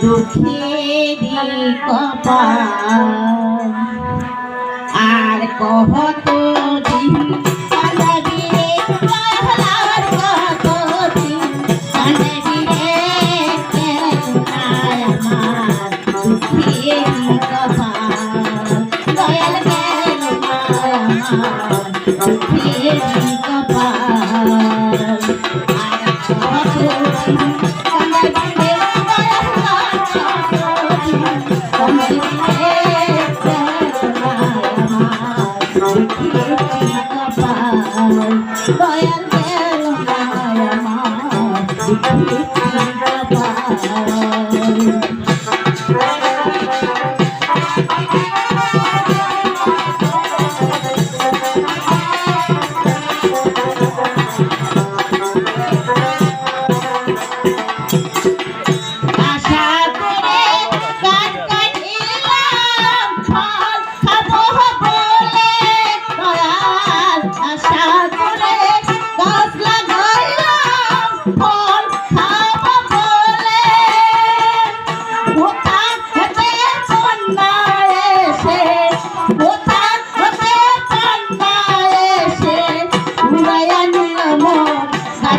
দুঃখেরই কপাল। আর কহ তো দিন পালাবি রে পালার কত দিন পালাবি রে আমার দুঃখেরই কপাল। দয়াল কেন আমার দুঃখেরই কপাল। আর কহ তো দিন পালাবি রে দয়াল দয়াল মায়া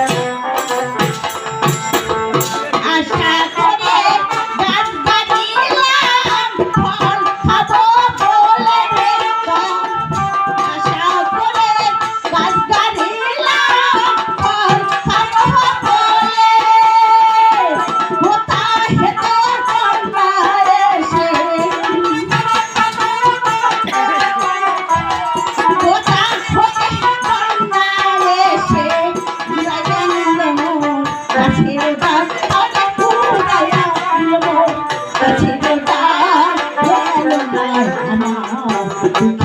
Yeah. 哎呀妈呀